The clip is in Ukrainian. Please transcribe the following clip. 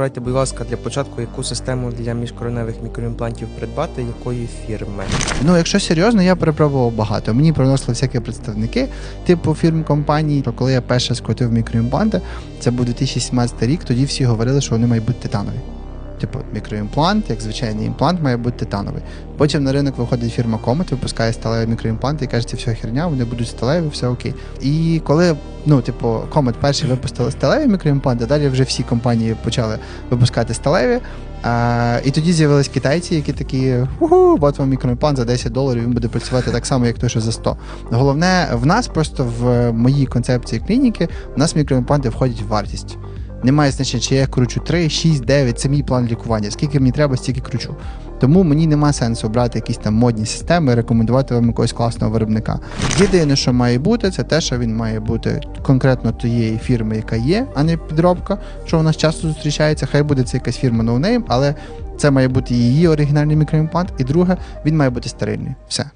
Радьте, будь ласка, для початку, яку систему для міжкореневих мікроімплантів придбати, якої фірми. Ну, якщо серйозно, я перепробував багато. Мені приносили всякі представники, типу фірм компаній. Коли я перше скотив мікроімпланти, це був 2017 рік, тоді всі говорили, що вони мають бути титанові. Типу, мікроімплант, як звичайний імплант, має бути титановий. Потім на ринок виходить фірма Comet, випускає сталеві мікроімпланти і каже, це все херня, вони будуть сталеві, все окей. І коли, ну, типу, Comet перші випустили сталеві мікроімпланти, далі вже всі компанії почали випускати сталеві. А, і тоді з'явились китайці, які такі уху, от вам мікроімплант за 10 доларів, він буде працювати так само, як той, що за 100. Головне, в нас просто в моїй концепції клініки, в нас мікроімпланти входять в вартість. Немає значення, чи я кручу 3, 6, 9, це мій план лікування. Скільки мені треба, стільки кручу. Тому мені нема сенсу брати якісь там модні системи, рекомендувати вам якогось класного виробника. Єдине, що має бути, це те, що він має бути конкретно тієї фірми, яка є, а не підробка, що у нас часто зустрічається. Хай буде це якась фірма ноунейм, але це має бути її оригінальний мікроімплант. І друге, він має бути стерильний. Все.